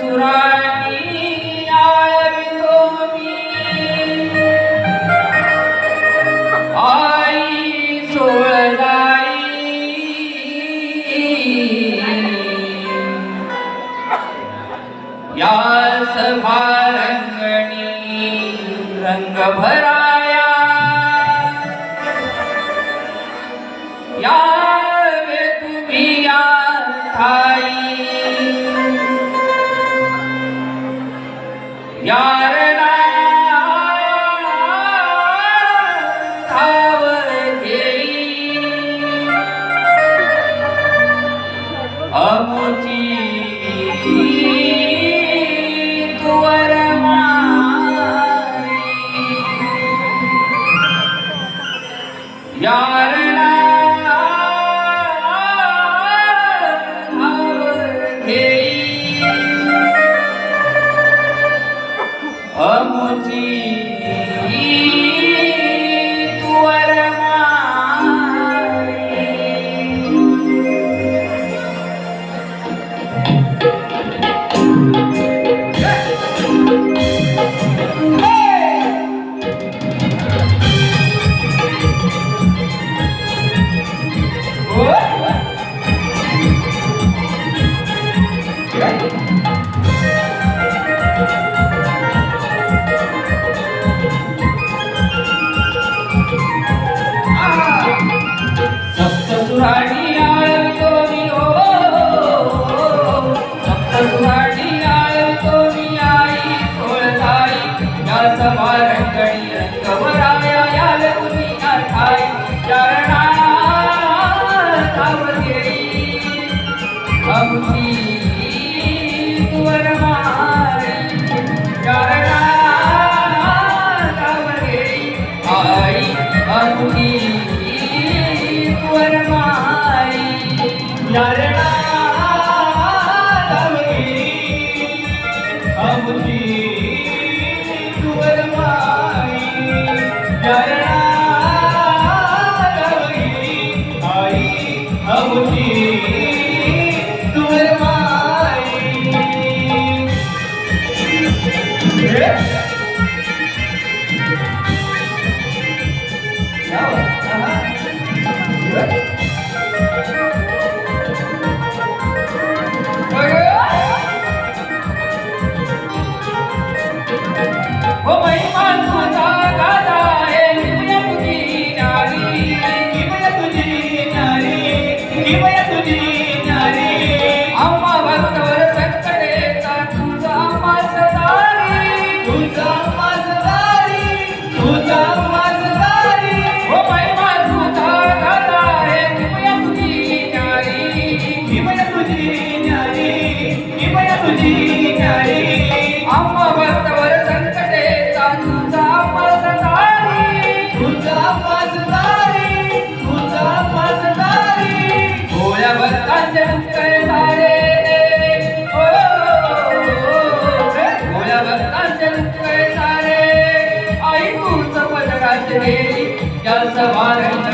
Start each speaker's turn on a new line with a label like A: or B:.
A: सुराणी आई सोळदाई या सभा रंगणी रंग भराया। या Y'all?
B: अमुची
A: ಕರ್ತವೇ ಕೆಲಸ ಮಾಡಲಿಲ್ಲ